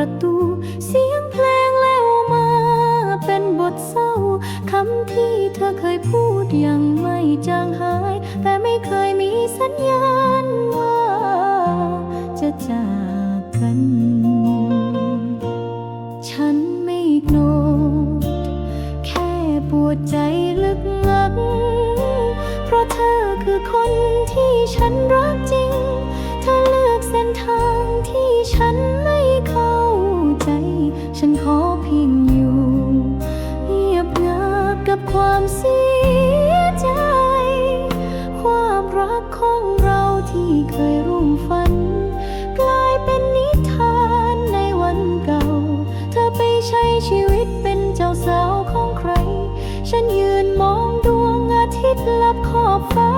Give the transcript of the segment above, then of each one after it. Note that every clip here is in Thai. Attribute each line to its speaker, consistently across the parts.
Speaker 1: ประตู เสียงเพลงแล้วมาเป็นบทเศร้าคำที่เธอเคยพูดยังไม่จางหาย แต่ไม่เคยมีสัญญาณว่า จะจากกัน ฉันไม่โกรธแค่ปวดใจลึกลัก เพราะเธอคือคนที่ฉันรักจริง เธอเลือกเส้นทางที่ฉันไม่เข้า อบฟ้า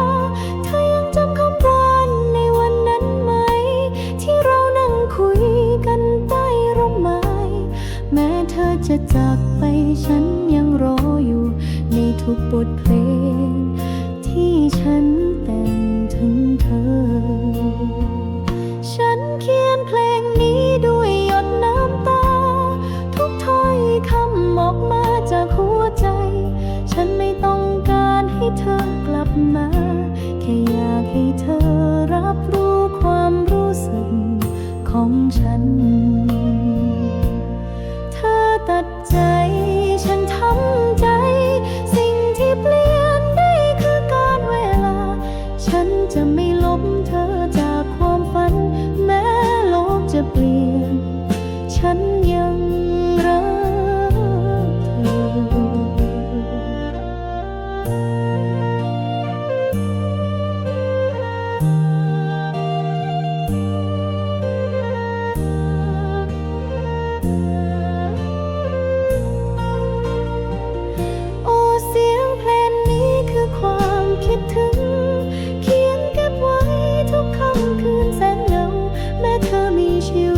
Speaker 1: เธอยังจำคำหวานในวันนั้นไหม ที่เรานั่งคุยกันใต้ร่มไม้ แม้เธอจะจากไปฉันยังรออยู่ ในทุกบทเพลง ที่ฉันแต่งถึงเธอ ฉันเขียนเพลงนี้ด้วยหยดน้ำตา ทุกถ้อยคำออกมาจากหัวใจ ฉันไม่ต้องการให้เธอ แค่อยากให้เธอรับรู้ความรู้สึกของฉัน เธอตัดใจฉันทำใจ สิ่งที่เปลี่ยนได้คือการเวลา ฉันจะไม่ you.